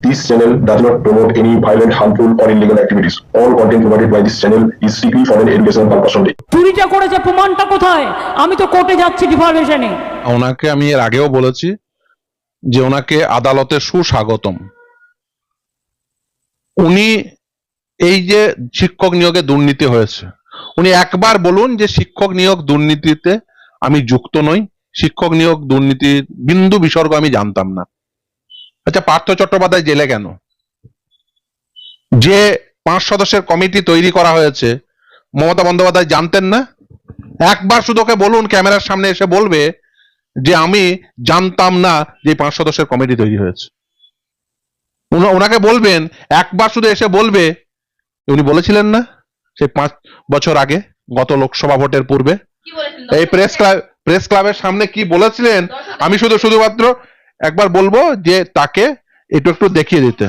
This channel does not promote any violent, harmful, or illegal activities. All content provided by this channel is strictly for an educational purpose only. চুরিটা করেছে প্রমাণটা কোথায়? আমি তো কোর্টে যাচ্ছি ডিফরমেশনে ওনাকে আমি এর আগেও বলেছি যে ওনাকে আদালতে সুস্বাগতম। উনি এই যে শিক্ষক নিয়োগে দুর্নীতি হয়েছে উনি একবার বলুন যে শিক্ষক নিয়োগ দুর্নীতিতে আমি যুক্ত নই। শিক্ষক নিয়োগ দুর্নীতির বিন্দু বিসর্গ আমি জানতাম না। আচ্ছা পার্থ চট্টোপাধ্যায় জেলে কেন? যে পাঁচ সদস্যের কমিটি তৈরি করা হয়েছে মমতা বন্দ্যোপাধ্যায় জানতেন না? একবার শুধু ওকে বলুন ক্যামেরার সামনে এসে বলবে যে আমি জানতাম না যে পাঁচ সদস্যের কমিটি তৈরি হয়েছে। ওনাকে বলবেন একবার শুধু এসে বলবে উনি বলেছিলেন না সে পাঁচ বছর আগে গত লোকসভা ভোটের পূর্বে? এই প্রেস ক্লাব প্রেস ক্লাবের সামনে কি বলেছিলেন? আমি শুধু শুধুমাত্র একবার বলব যে তাকে একটু একটু দেখিয়ে দিতে।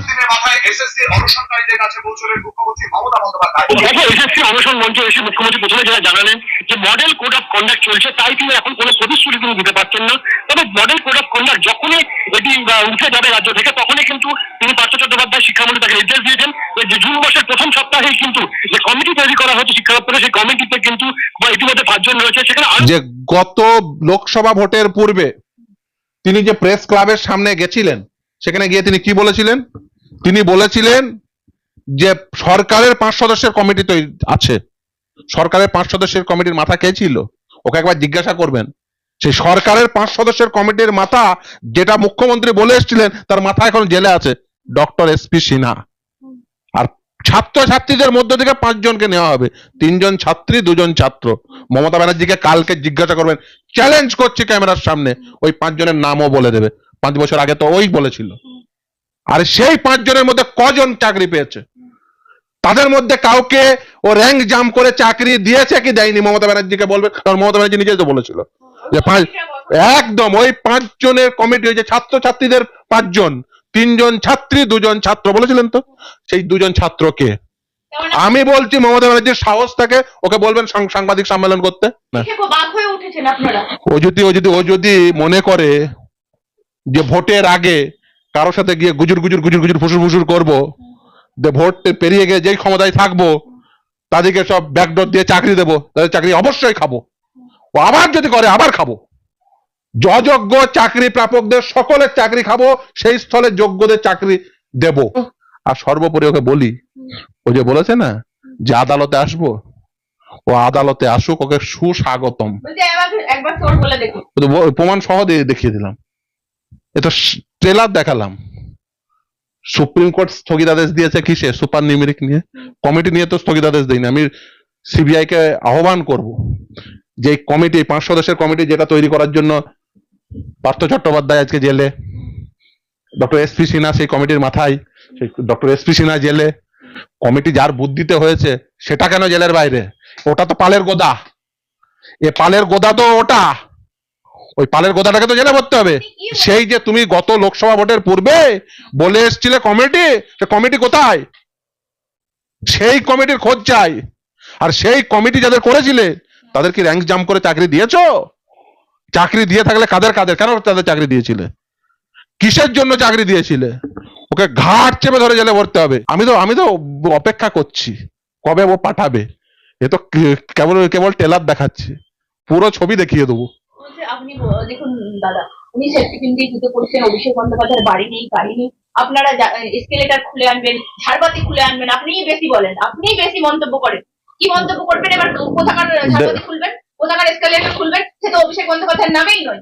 মুখ্যমন্ত্রী মমতা বন্দ্যোপাধ্যায়। দেখো এসএসসি অনশন মঞ্চে এসে মুখ্যমন্ত্রী প্রথমে যেটা জানালেন যে মডেল কোড অফ কন্ডাক্ট চলছে তাই তিনি এখন কোনো প্রতিশ্রুতি তিনি দিতে পারছেন না। তবে মডেল কোড অফ কন্ডাক্ট যখনই এটি উঠে যাবে রাজ্য থেকে তখনই কিন্তু তিনি পার্থ চট্টোপাধ্যায় শিক্ষামন্ত্রী তাকে নির্দেশ দিয়েছেন। যে জুন মাসের প্রথম সপ্তাহেই কিন্তু যে কমিটি তৈরি করা হচ্ছে শিক্ষা দপ্তরে সেই কমিটিতে কিন্তু ইতিমধ্যে পাঁচজন রয়েছে। সেখানে আরও যে গত লোকসভা ভোটের পূর্বে তিনি যে প্রেস ক্লাবের সামনে গেছিলেন, সেখানে গিয়ে তিনি কি বলেছিলেন? তিনি বলেছিলেন যে সরকারের পাঁচ সদস্যের কমিটি তো, আছে। সরকারের পাঁচ সদস্যের কমিটির মাথা কে ছিল? ওকে একবার জিজ্ঞাসা করবেন। সেই সরকারের পাঁচ সদস্যের কমিটির মাথা যেটা মুখ্যমন্ত্রী বলে এসেছিলেন, তার মাথা এখন জেলে আছে ডক্টর এস পি সিনহা আর ছাত্র ছাত্রীদের মধ্য থেকে পাঁচজনকে নেওয়া হবে। তিনজন ছাত্রী, দুজন ছাত্র। মমতা ব্যানার্জিকে কালকে জিজ্ঞাসা করবেন চ্যালেঞ্জ করছি ক্যামেরার সামনে। ওই পাঁচজনের নামও বলে দেবে। পাঁচ বছর আগে তো ওই বলেছিল। আর সেই পাঁচজনের মধ্যে কজন চাকরি পেয়েছে? তাদের মধ্যে কাউকে ও র্যাঙ্ক জাম করে চাকরি দিয়েছে কি দেয়নি মমতা ব্যানার্জিকে বলবে? কারণ মমতা ব্যানার্জি নিজে তো বলেছিল যে পাঁচ একদম ওই পাঁচজনের কমিটি হয়েছে ছাত্র ছাত্রীদের পাঁচজন তিনজন ছাত্রী দুজন ছাত্র বলেছিলেন তো? সেই দুজন ছাত্রকে আমি বলছি মমতা ব্যানার্জির সাহস থাকে ওকে বলবেন সাংবাদিক সম্মেলন করতে। হয়ে ও যদি ও যদি ও যদি মনে করে যে ভোটের আগে কারোর সাথে গিয়ে গুজুর গুজুর গুজুর গুজুর ফুসুর ফুসুর করব যে ভোট পেরিয়ে গিয়ে যেই ক্ষমতায় থাকব তাদেরকে সব ব্যাকডোর দিয়ে চাকরি দেবো তাদের চাকরি অবশ্যই খাব। ও আবার যদি করে আবার খাব। অযোগ্য চাকরি প্রাপকদের সকলের চাকরি খাব সেই স্থলে যোগ্যদের চাকরি দেব। আর সর্বোপরি ওকে বলি ও যে বলেছে না যে আদালতে আসব ও আদালতে আসুক ওকে সুস্বাগতম। প্রমাণ সহ দিয়ে দেখিয়ে দিলাম। এ তো ট্রেলার দেখালাম। সুপ্রিম কোর্ট স্থগিতাদেশ দিয়েছে কিসে? সুপার নিউমেরিক নিয়ে। কমিটি নিয়ে তো স্থগিতাদেশ দেয়নি আমি সিবিআই কে আহ্বান করব যে কমিটি পাঁচ সদস্যের কমিটি যেটা তৈরি করার জন্য পার্থ চট্টোপাধ্যায় আজকে জেলে। ডক্টর এস পি সিনহা সেই কমিটির মাথায়, সেই ডক্টর এস পি সিনহা জেলে। কমিটি যার বুদ্ধিতে হয়েছে, সেটা কেন জেলের বাইরে? ওটা তো পালের গোদা। এ পালের গোদা তো ওটা। ওই পালের গোদাটাকে তো জেলে ভরতে হবে। সেই যে তুমি গত লোকসভা ভোটের পূর্বে বলে এসছিলে কমিটি, সে কমিটি কোথায়? সেই কমিটির খোঁজ চাই। আর সেই কমিটি যাদের করেছিলে, তাদের কি র্যাঙ্ক জাম্প করে চাকরি দিয়েছ? চাকরি দিয়ে থাকলে কাদের কাদের? কেন তাদের চাকরি দিয়েছিলে? কিসের জন্য চাকরি দিয়েছিলে? ওকে ঘাট চেপে ধরে জেলে ভরতে হবে। আমি তো আমি তো অপেক্ষা করছি। কবে ও পাঠাবে? এ তো কেবল কেবল টেলার দেখাচ্ছে। পুরো ছবি দেখিয়ে দেবো। আপনি দেখুন দাদা উনি সেফটি পিন দিয়ে জুতো পড়ছেন অভিষেক বন্দ্যোপাধ্যায়ের বাড়ি নেই গাড়ি নেই। আপনারা এসকেলেটার খুলে আনবেন ঝাড়বাতি খুলে আনবেন আপনিই বেশি বলেন আপনিই বেশি মন্তব্য করেন। কি মন্তব্য করবেন? এবার কোথাকার ঝাড়বাতি খুলবেন? কোথাকার এসকেলেটার খুলবেন সে তো অভিষেক বন্দ্যোপাধ্যায়ের নামেই নয়।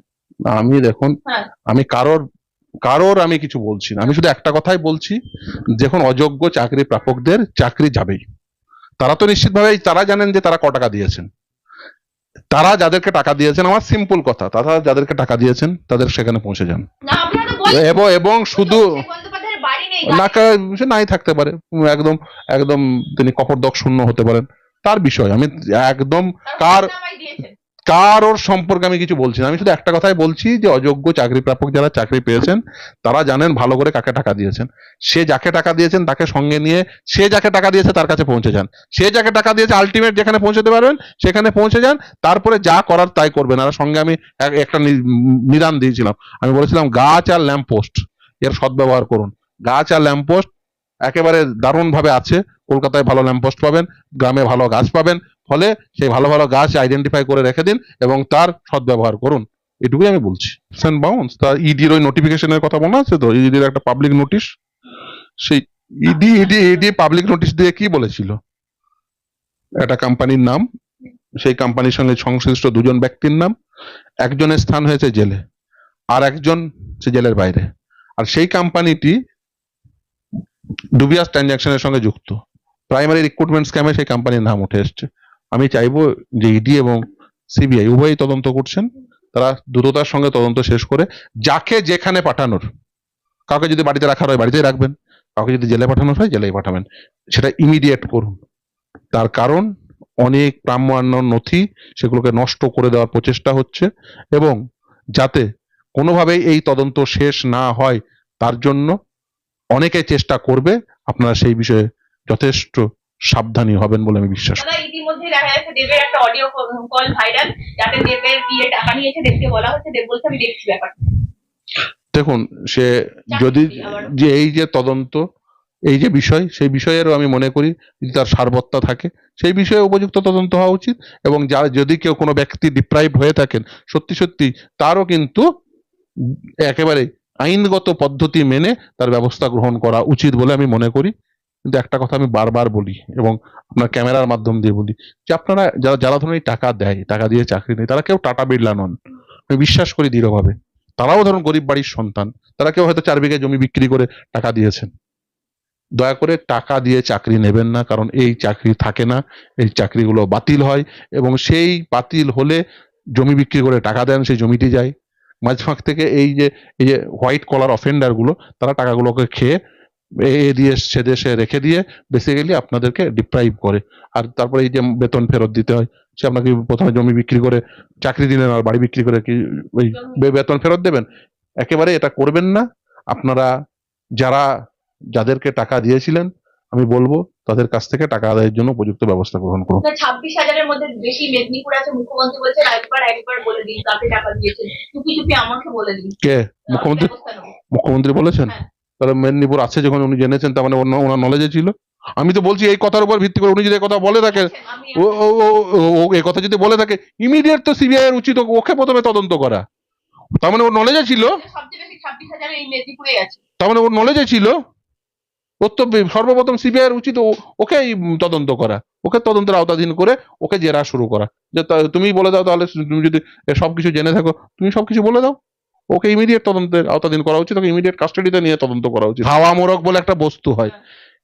আমি দেখুন হ্যাঁ। আমি কারোর কারোর আমি কিছু বলছি না। আমি শুধু একটা কথাই বলছি যখন অযোগ্য চাকরি প্রাপকদের চাকরি যাবেই। তারা তো নিশ্চিতভাবে তারা জানেন যে তারা ক টাকা দিয়েছেন। তারা যাদেরকে টাকা দিয়েছেন আমার সিম্পল কথা তারা যাদেরকে টাকা দিয়েছেন তাদের সেখানে পৌঁছে যান। এবং এবং শুধু না নাই থাকতে পারে। একদম একদম তিনি কপরদক শূন্য হতে পারেন। তার বিষয়। আমি একদম কার কার ওর সম্পর্কে আমি কিছু বলছি না। আমি শুধু একটা কথাই বলছি যে অযোগ্য চাকরি প্রাপক যারা চাকরি পেয়েছেন তারা জানেন ভালো করে কাকে টাকা দিয়েছেন। সে যাকে টাকা দিয়েছেন তাকে সঙ্গে নিয়ে সে যাকে টাকা দিয়েছে তার কাছে পৌঁছে যান। সে যাকে টাকা দিয়েছে আলটিমেট যেখানে পৌঁছতে পারবেন সেখানে পৌঁছে যান। তারপরে যা করার তাই করবেন। আর সঙ্গে আমি এক- একটা নিদান দিয়েছিলাম। আমি বলেছিলাম গাছ আর ল্যাম্প পোস্ট এর সদ্ব্যবহার করুন। গাছ আর ল্যাম্পপোস্ট একেবারে দারুণ ভাবে আছে। কলকাতায় ভালো ল্যাম্পপোস্ট পাবেন, গ্রামে ভালো গাছ পাবেন, ফলে সেই ভালো ভালো গাছ আইডেন্টিফাই করে রেখে দিন এবং তার সদ্ব্যবহার করুন। এটুকুই আমি বলছি। সেন্ট বাউন্স তার ইডির ওই নোটিফিকেশনের কথা মনে আছে তো ইডির একটা পাবলিক নোটিশ সেই ED ED ED public notice দিয়ে কি বলেছিল? একটা কোম্পানির নাম, সেই কোম্পানির সঙ্গে সংশ্লিষ্ট দুজন ব্যক্তির নাম, একজনের স্থান হয়েছে জেলে, আর একজন সে জেলের বাইরে। আর সেই কোম্পানিটি ডুবিয়াস ট্রানজাকশনের সঙ্গে যুক্ত। প্রাইমারি রিক্রুটমেন্ট স্ক্যামে সেই কোম্পানির নাম উঠে এসছে। আমি চাইব যে ইডি এবং সিবিআই উভয়ই তদন্ত করছেন। তারা দ্রুততার সঙ্গে তদন্ত শেষ করে যাকে যেখানে পাঠানোর। কাউকে যদি বাড়িতে রাখার হয় বাড়িতেই রাখবেন। কাউকে যদি জেলে পাঠানোর হয় জেলেই পাঠাবেন। সেটা ইমিডিয়েট করুন। তার কারণ, অনেক প্রাম্যান্য নথি সেগুলোকে নষ্ট করে দেওয়ার প্রচেষ্টা হচ্ছে এবং যাতে কোনোভাবেই এই তদন্ত শেষ না হয়, তার জন্য অনেকে চেষ্টা করবে আপনারা সেই বিষয়ে যথেষ্ট সাবধানী হবেন বলে আমি বিশ্বাস করি। ইতিমধ্যে দেখা যাচ্ছে দেবের একটা অডিও কল ভাইরাল যাতে দেবের বিয়ে টাকা নিয়েছে দেবকে বলা হচ্ছে দেব বলছে আমি দেখছি ব্যাপারটা। দেখুন সে যদি যে এই যে তদন্ত এই যে বিষয় সেই বিষয়েরও আমি মনে করি যদি তার সারবত্তা থাকে সেই বিষয়ে উপযুক্ত তদন্ত হওয়া উচিত এবং যা যদি কেউ কোনো ব্যক্তি ডিপ্রাইভ হয়ে থাকেন সত্যি সত্যি তারও কিন্তু একেবারে আইনগত পদ্ধতি মেনে তার ব্যবস্থা গ্রহণ করা উচিত বলে আমি মনে করি। কিন্তু একটা কথা আমি বারবার বলি এবং আপনার ক্যামেরার মাধ্যম দিয়ে বলি যে আপনারা যারা যারা ধরুন এই টাকা দেয়, টাকা দিয়ে চাকরি নেয়, তারা কেউ টাটা বিড়লা নন। আমি বিশ্বাস করি দৃঢ়ভাবে। তারাও ধরুন গরিব বাড়ির সন্তান, তারা কেউ হয়তো চার বিঘা জমি বিক্রি করে টাকা দিয়েছেন। দয়া করে টাকা দিয়ে চাকরি নেবেন না, কারণ এই চাকরি থাকে না, এই চাকরিগুলো বাতিল হয় এবং সেই বাতিল হলে জমি বিক্রি করে টাকা দেন, সেই জমিটি যায়। মাঝ ফাঁক থেকে এই যে এই যে হোয়াইট কলার অফেন্ডারগুলো, তারা টাকাগুলোকে খেয়ে এ এ দিয়ে সে দেশে রেখে দিয়ে বেসিক্যালি আপনাদেরকে ডিপ্রাইভ করে। আর তারপরে এই যে বেতন ফেরত দিতে হয়, সে আপনাকে প্রথমে জমি বিক্রি করে, চাকরি দিলেন আর বাড়ি বিক্রি করে কি, ওই বেতন ফেরত দেবেন। একেবারে এটা করবেন না। আপনারা যারা, যাদেরকে টাকা দিয়েছিলেন, আমি বলব তাদের কাছ থেকে টাকা আদায়ের জন্য উপযুক্ত ব্যবস্থা গ্রহণ করুন। ছাব্বিশ হাজারের মধ্যে বেশি মেদিনীপুর আছে মুখ্যমন্ত্রী বলছেন একবার একবার বলে দিন কাকে টাকা দিয়েছেন। চুপি চুপি আমাকে বলে দিন। কে? মুখ্যমন্ত্রী? মুখ্যমন্ত্রী বলেছেন? হ্যাঁ। তাহলে মেদিনীপুর আছে যখন উনি জেনেছেন তার মানে ওনার ওনার নলেজে ছিল? আমি তো বলছি এই কথার উপর ভিত্তি করে উনি যদি কথা বলে থাকেন আমি ও এই কথা যদি বলে থাকে ইমিডিয়েট তো সিবিআই এর উচিত ওকে প্রথমে তদন্ত করা। তার মানে ওর নলেজে ছিল। তার মানে ওর নলেজে ছিল। বে- সর্বপ্রথম সিবিআই এর উচিত ও- ওকেই তদন্ত করা। ওকে তদন্তের আওতাধীন করে ওকে জেরা শুরু করা। যে তুমি বলে দাও তাহলে তুমি যদি সবকিছু জেনে থাকো, তুমি সবকিছু বলে দাও। ওকে ইমিডিয়েট তদন্তের আওতাধীন করা উচিত, ওকে ইমিডিয়েট কাস্টাডিতে নিয়ে তদন্ত করা উচিত। হাওয়া মোরগ বলে একটা বস্তু হয়।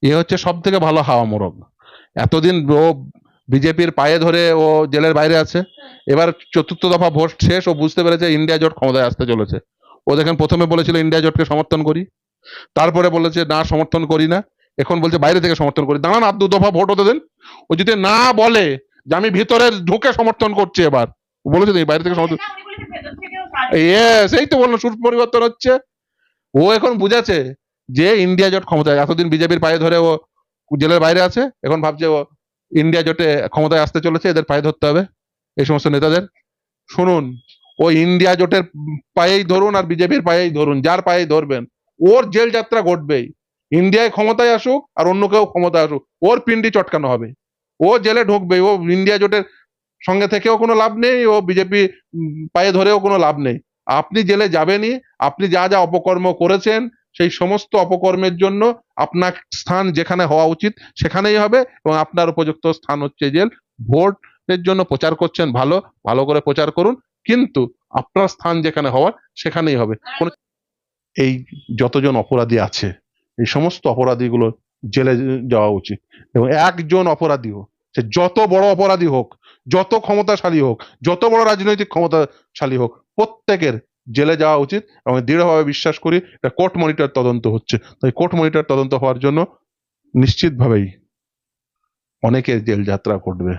এ হচ্ছে সব থেকে ভালো হাওয়া মোরগ এতদিন ও বিজেপির পায়ে ধরে ও জেলের বাইরে আছে। এবার চতুর্থ দফা ভোট শেষ, ও বুঝতে পেরেছে ইন্ডিয়া জোট ক্ষমতায় আসতে চলেছে। ও দেখেন প্রথমে বলেছিল ইন্ডিয়া জোটকে সমর্থন করি। তারপরে বলেছে না সমর্থন করি না। এখন বলছে বাইরে থেকে সমর্থন করি। দাঁড়ান আর দু দফা ভোট হতে দেন ও যদি না বলে যে আমি ভিতরে ঢুকে সমর্থন করছি এবার। বলেছে তো, বাইরে থেকে সমর্থন ইয়েস এই তো বললাম সুর পরিবর্তন হচ্ছে। ও এখন বুঝেছে যে ইন্ডিয়া জোট ক্ষমতায় এতদিন বিজেপির পায়ে ধরে ও জেলের বাইরে আছে। এখন ভাবছে ও ইন্ডিয়া জোটে ক্ষমতায় আসতে চলেছে এদের পায়ে ধরতে হবে এই সমস্ত নেতাদের। শুনুন ও ইন্ডিয়া জোটের পায়েই ধরুন আর বিজেপির পায়েই ধরুন যার পায়েই ধরবেন। ওর জেল যাত্রা ঘটবেই। ইন্ডিয়ায় ক্ষমতায় আসুক আর অন্য কেউ ক্ষমতায় আসুক, ওর পিন্ডি চটকানো হবে। ও জেলে ঢুকবে ও ইন্ডিয়া জোটের সঙ্গে থেকেও কোনো লাভ নেই, ও বিজেপি পায়ে ধরেও কোনো লাভ নেই। আপনি জেলে যাবেনই, আপনি যা যা অপকর্ম করেছেন, সেই সমস্ত অপকর্মের জন্য আপনার স্থান যেখানে হওয়া উচিত সেখানেই হবে এবং আপনার উপযুক্ত স্থান হচ্ছে জেল। ভোটের জন্য প্রচার করছেন ভালো ভালো করে প্রচার করুন, কিন্তু আপনার স্থান যেখানে হওয়ার সেখানেই হবে। কোন এই যতজন অপরাধী আছে, এই সমস্ত অপরাধীগুলো জেলে যাওয়া উচিত। এবং একজন অপরাধী হোক, সে যত বড় অপরাধী হোক, যত ক্ষমতাশালী হোক, যত বড় রাজনৈতিক ক্ষমতাশালী হোক, প্রত্যেকের জেলে যাওয়া উচিত এবং দৃঢ়ভাবে বিশ্বাস করি এটা কোর্ট মনিটর তদন্ত হচ্ছে। তাই কোর্ট মনিটর তদন্ত হওয়ার জন্য নিশ্চিতভাবেই অনেকের জেল যাত্রা ঘটবে